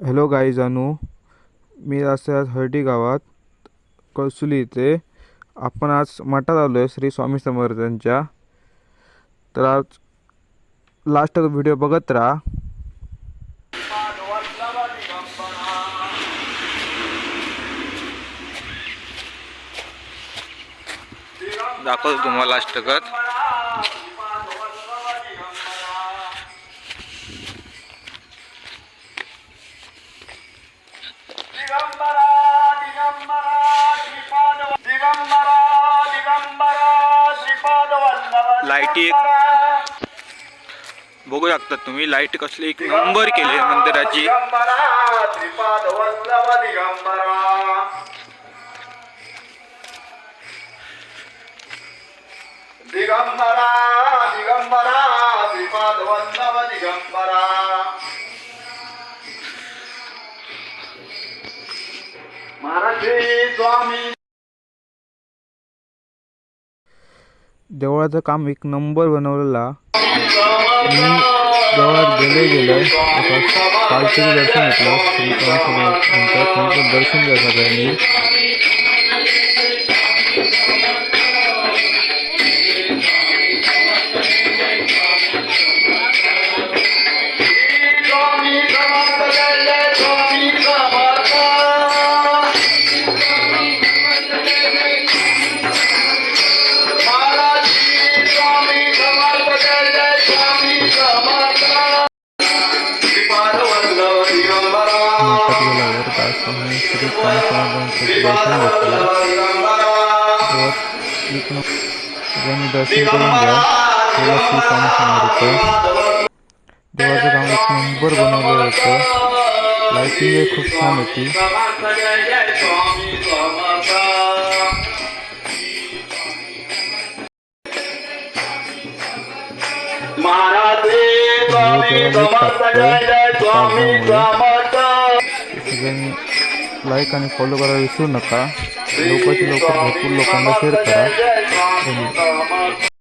Hello गाई जानू मी असं आज हर्डी गावात कळसुली इथे आपण आज मठात आलो आहे श्री स्वामी समर्थांच्या. तर आज लास्ट व्हिडिओ बघत राहा. दाखवतो तुम्हाला अष्टकत लाईटी एक- बघू शकता तुम्ही लाइट कसली एक नंबर केली मंदिराची. दिगंबरा दिगंबरा दिगंबरा दिगंबरा. महाराज स्वामी देवळाचं काम एक नंबर बनवलेला. मी देवळात गेले गेले पालखीचं दर्शन घेतलं. श्री दर्शन घ्या सगळ्यांनी गेल्यावर दासवानी श्री स्वामी समर्थांचं श्रीपाद दर्शन घेतलं वल्लभ दिगंबरा देवात एक न- सगळ्यांनी दर्शन करून घ्या देवा श्री स्वामी समर्थ देवाचं काम एक नंबर बनवलं होतं लाईटिंग खूप छान होती समर्थ जय लाईक आणि फॉलो करायला विसरू नका. लवकरात लवकर भरपूर लोकांना शेअर करा.